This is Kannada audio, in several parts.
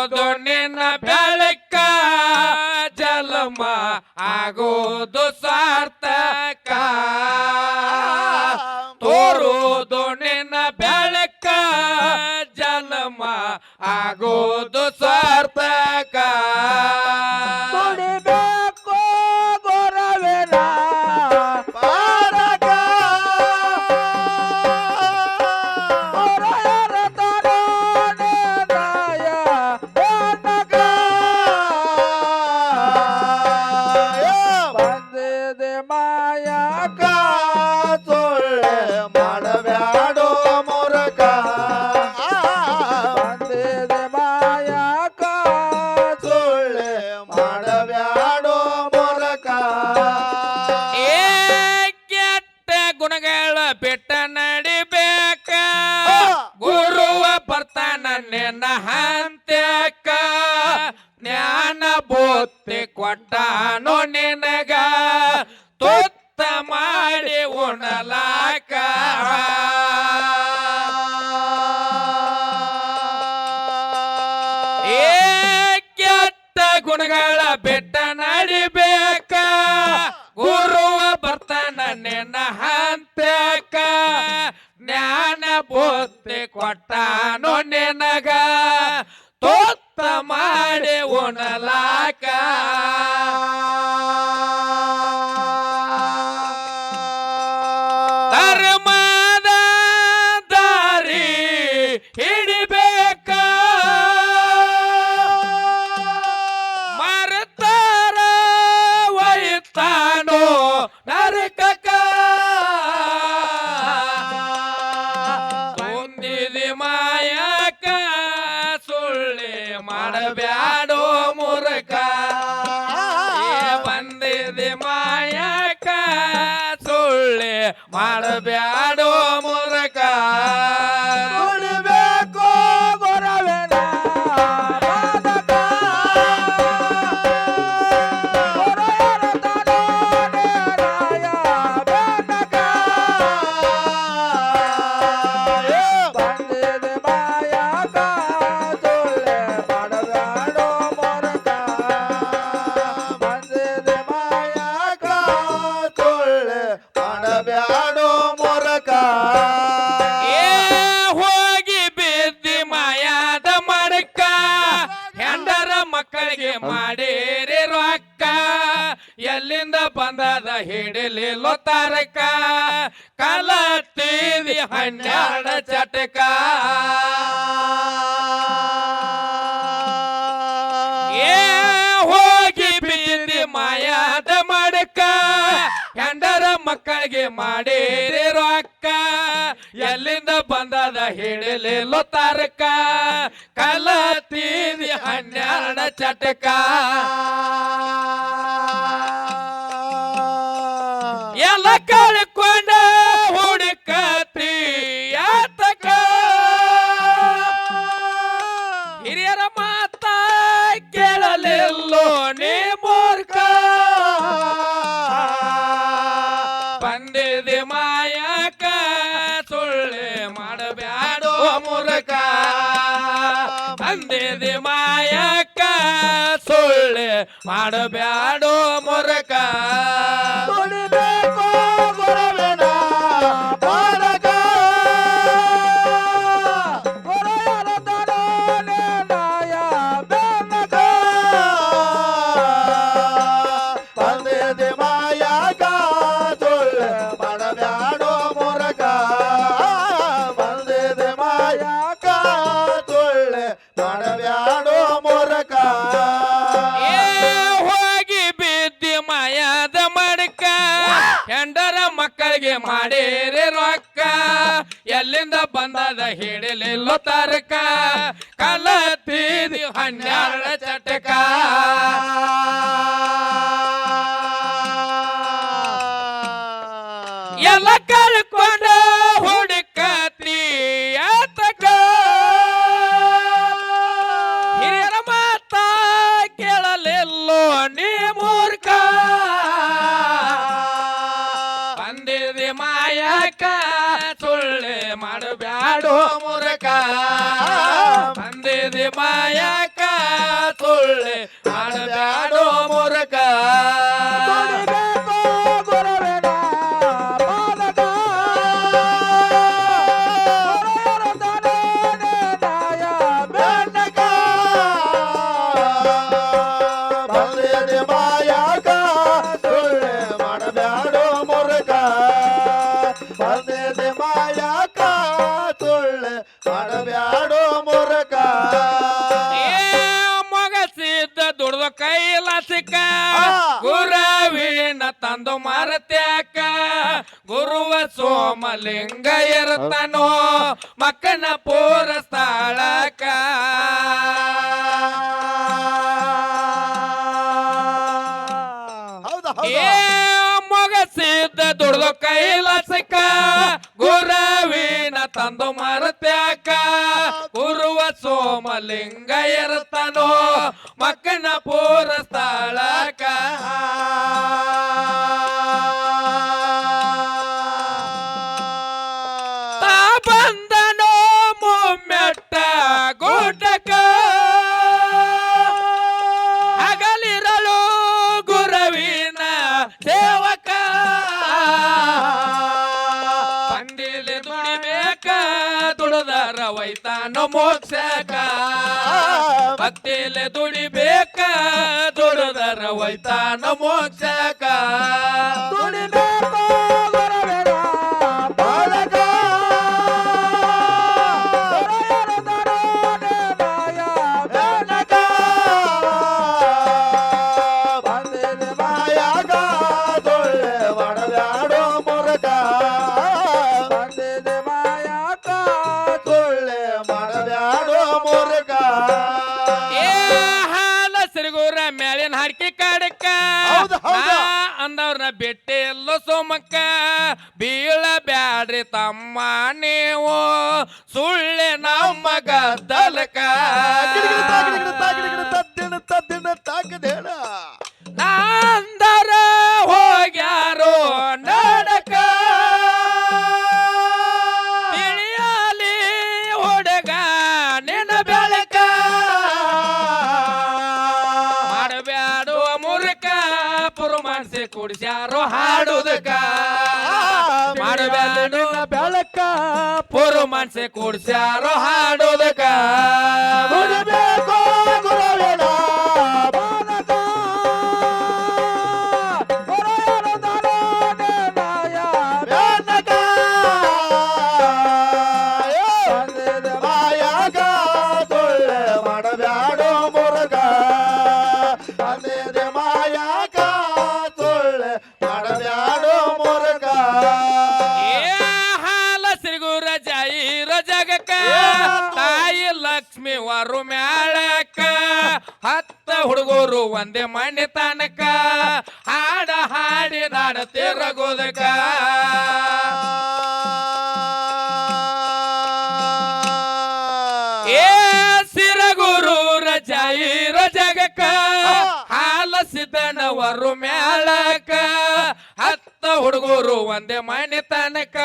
ಆಗೋದು ನಿನ್ನ ಬೆಳಕ ಜಲಮ ಆಗೋದು ಸಾರ್ಥಕ. ತೋರುವುದು ನಿನ್ನ ಬೆಳಕ ಜಲಮ ಆಗೋದು ಸಾರ್ಥಕ. ನಿನ್ನ ಹಂತ್ಯಕ್ಕ ಜ್ಞಾನ ಬೂತ್ತಿ ಕೊಟ್ಟ ಪೋತೆ ಕೊಟ್ಟನೋ ನೆನಗ ತೋತ್ತ ಮಾಡಿ ಉಣಲಾಗ ಮಾಡಬ್ಯಾಡೋ ಎಲ್ಲಿಂದ ಬಂದದ ಹಿಡಿಲಿ ತಾರಕ ಕಲತ್ತೀದಿ ಹನ್ನೆರಡ ಚಟಕ. ಏ ಹೋಗಿ ಬಿದ್ದಿ ಮಾಯಾದ ಮಡಕ, ಹೆಂಡರ ಮಕ್ಕಳಿಗೆ ಮಾಡೇರಿ ರೊಕ್ಕ. ಎಲ್ಲಿಂದ ಬಂದದ ಹಿಡಿಲಿ ತಾರಕ ಕಲತ್ತೀದಿ ಹನ್ನೆರಡ ಚಟಕ. ಬಂದಿದೆ ಮಾಯಕ ಸುಳ್ಳೆ ಮಾಡಬ್ಯಾಡೋ ಮುರಕ. ದುಡಿಬೇಕು ಗುರುವಿನ ಪಾಲಕ. ಗುರುಯರ ತಡೋನೆ ನಾಯ ಬೆನ್ನಕ ಬಂದಿದೆ ಮಾಯಾಗ ಸುಳ್ಳು ಮಾಡಬ್ಯಾಡೋ ಮೊರಕ. ಬಂದಿದೆ ಮಾಯಾಗ ಸುಳ್ಳು ಮಾಡಬ್ಯಾಡೋ ಮಾಡೇರಿ ರೊಕ್ಕ. ಎಲ್ಲಿಂದ ಬಂದದ ಹಿಡಿಲಿಲ್ಲ ತರಕ. ಮಾಯಕ ಸುಳ್ಳೆ ಸೋಮಲಿಂಗ ಇರ್ತಾನೋ ಮಕ್ಕನ ಪೂರ ಸ್ಥಳಕ. ಏ ಮೊಗಸಿದ್ದ ದುಡ್ದು ಕೈಲಾಸಕ ಗುರವಿನ ತಂದು ಮರತ್ಯಾಕ. ಗುರುವ ಸೋಮಲಿಂಗ ಇರ್ತಾನೋ ಮಕ್ಕನ ಪೂರ ಸ್ಥಳಕ. ಗುಡ್ಡಕ ಹಗಲಿರಲು ಗುರವಿನ ಸೇವಕ. ಬಂದಿಲೆ ದುಡಿಬೇಕ ದುಡದರ ವೈತಾನ ಮೋಕ್ಷಕ. ಭಕ್ತಿಲೆ ದುಡಿಬೇಕ ದುಡದರ ವೈತಾನ ಮೋಕ್ಷಕ. ಮೇಲಿನ ಹರಕೆ ಕಾಡಕ್ಕ? ಹೌದು, ಹೌದು. ಅಂದವ್ರನ್ನ ಬೆಟ್ಟೆ ಎಲ್ಲೋ ಸೋಮಕ್ಕ. ಬೀಳ ಬ್ಯಾಡ್ರಿ ತಮ್ಮ ನೀವು. ಸುಳ್ಳೆ ನಮ್ಮ ಗದ್ದಲಕ ಪುರುಮಾನ್ಸಿ ಕುಡಿಸ್ಯಾರೋ ಹಾಡುದಕ ಮಾಡಬ್ಯಾಡು ಬೆಳಕ ಪುರುಮಾನ್ಸಿ ಕುಡಿಸ್ಯಾರೋ ಹಾಡುದಕ ಒಂದೇ ಮಣ್ಣಿ ತನಕ, ಹಾಡ ಹಾಡಿ ನಾಡ ತೆರಗೋದಕ ಏ ಸಿರಗುರು ರಜಾಯಿ ರಜಗಕ ಹಾಲ ಸಿದ್ದನವರು ಮ್ಯಾಳಕ ಹತ್ತ ಹುಡುಗರು ಒಂದೇ ಮಣ್ಣಿ ತನಕ,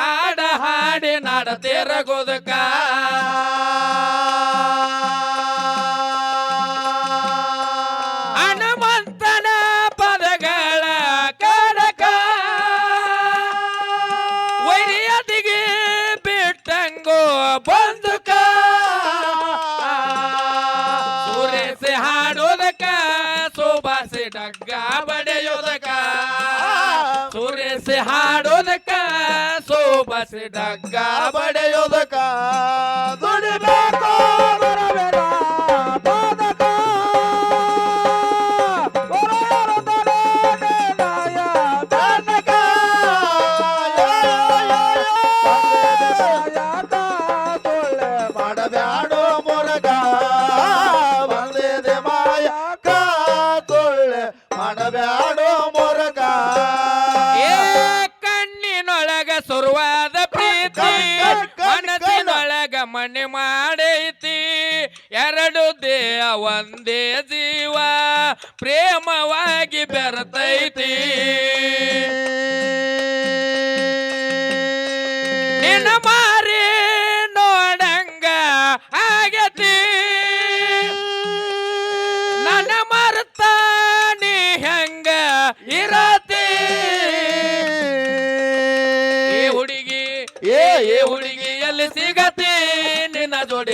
ಹಾಡ ಹಾಡಿ ನಾಡ ತಿರಗೋದಕ್ಕ. ಬಂದುಕ. ಸುರೇಸಿ ಹಾಡೋದಕ ಸುಭಾಸಿ ಡಗ್ಗ ಬಡೆಯೋದಕ. ಸುರೇಸಿ ಹಾಡೋದಕ ಸುಭಾಸಿ ಡಗ್ಗ ಬಡೆಯೋದಕ.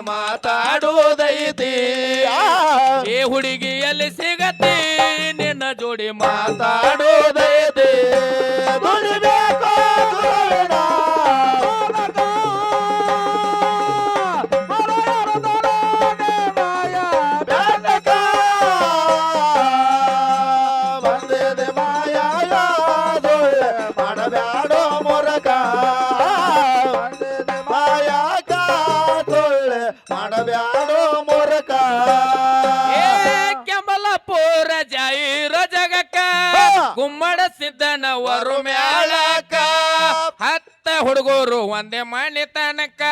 ನಿನ್ನ ಜೋಡಿ ಮಾತಾಡುವುದೈತಿ ಏ ಹುಡುಗಿ ಎಲ್ಲಿ ಸಿಗತಿ ನಿನ್ನ ಜೋಡಿ ಮಾತಾಡುವುದೈತಿ ದುಡಿಬೇಕು ಕೆಂಬಲಪುರ ಜಾಯಿರ ಜಗಕ್ಕ ಗುಮ್ಮಡ ಸಿದ್ದನವರು ಮ್ಯಾಳಕ ಹತ್ತ ಹುಡುಗರು ಒಂದೇ ಮನೆ ತನಕ.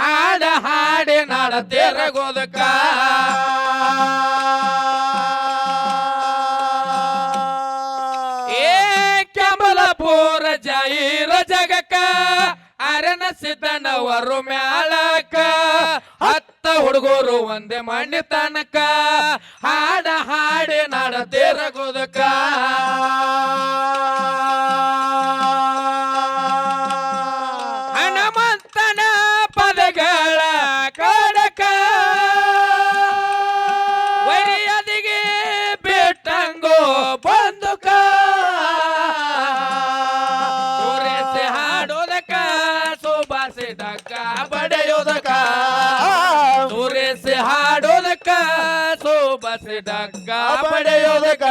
ಹಾಡ ಹಾಡಿ ನಾಡ ತೆರಗೋದಕ್ಕ. ಏ ಕೆಂಬಲಪುರ ಜಾಯಿರ ಜಗಕ್ಕ ಅರನ ಸಿದ್ದನವರು ಮ್ಯಾಳಕ ಹತ್ತ ಹುಡುಗರು ಒಂದೇ ಮಣ್ಣಿ ತನಕ. ಹಾಡ ಹಾಡಿ ಹಾಡೋದಕ ಪಡೆಯೋದಕ್ಕ